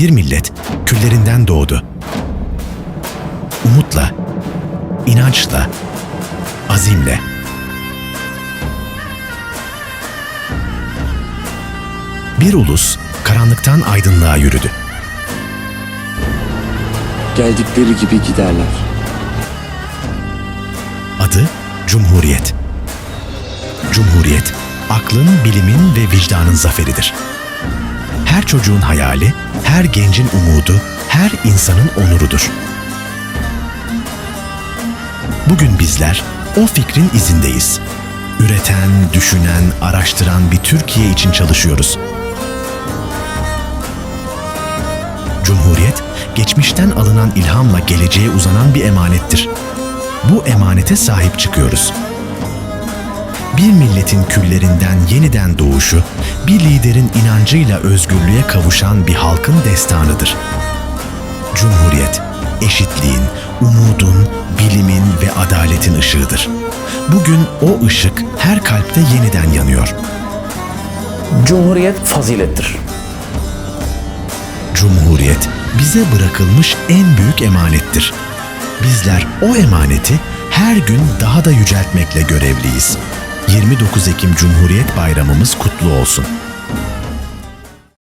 bir millet küllerinden doğdu. Umutla, inançla, azimle. Bir ulus karanlıktan aydınlığa yürüdü. Geldikleri gibi giderler. Adı Cumhuriyet. Cumhuriyet, aklın, bilimin ve vicdanın zaferidir. Her çocuğun hayali, her gencin umudu, her insanın onurudur. Bugün bizler o fikrin izindeyiz. Üreten, düşünen, araştıran bir Türkiye için çalışıyoruz. Cumhuriyet, geçmişten alınan ilhamla geleceğe uzanan bir emanettir. Bu emanete sahip çıkıyoruz. Bir milletin küllerinden yeniden doğuşu, bir liderin inancıyla özgürlüğe kavuşan bir halkın destanıdır. Cumhuriyet, eşitliğin, umudun, bilimin ve adaletin ışığıdır. Bugün o ışık her kalpte yeniden yanıyor. Cumhuriyet fazilettir. Cumhuriyet bize bırakılmış en büyük emanettir. Bizler o emaneti her gün daha da yüceltmekle görevliyiz. 29 Ekim Cumhuriyet Bayramımız kutlu olsun.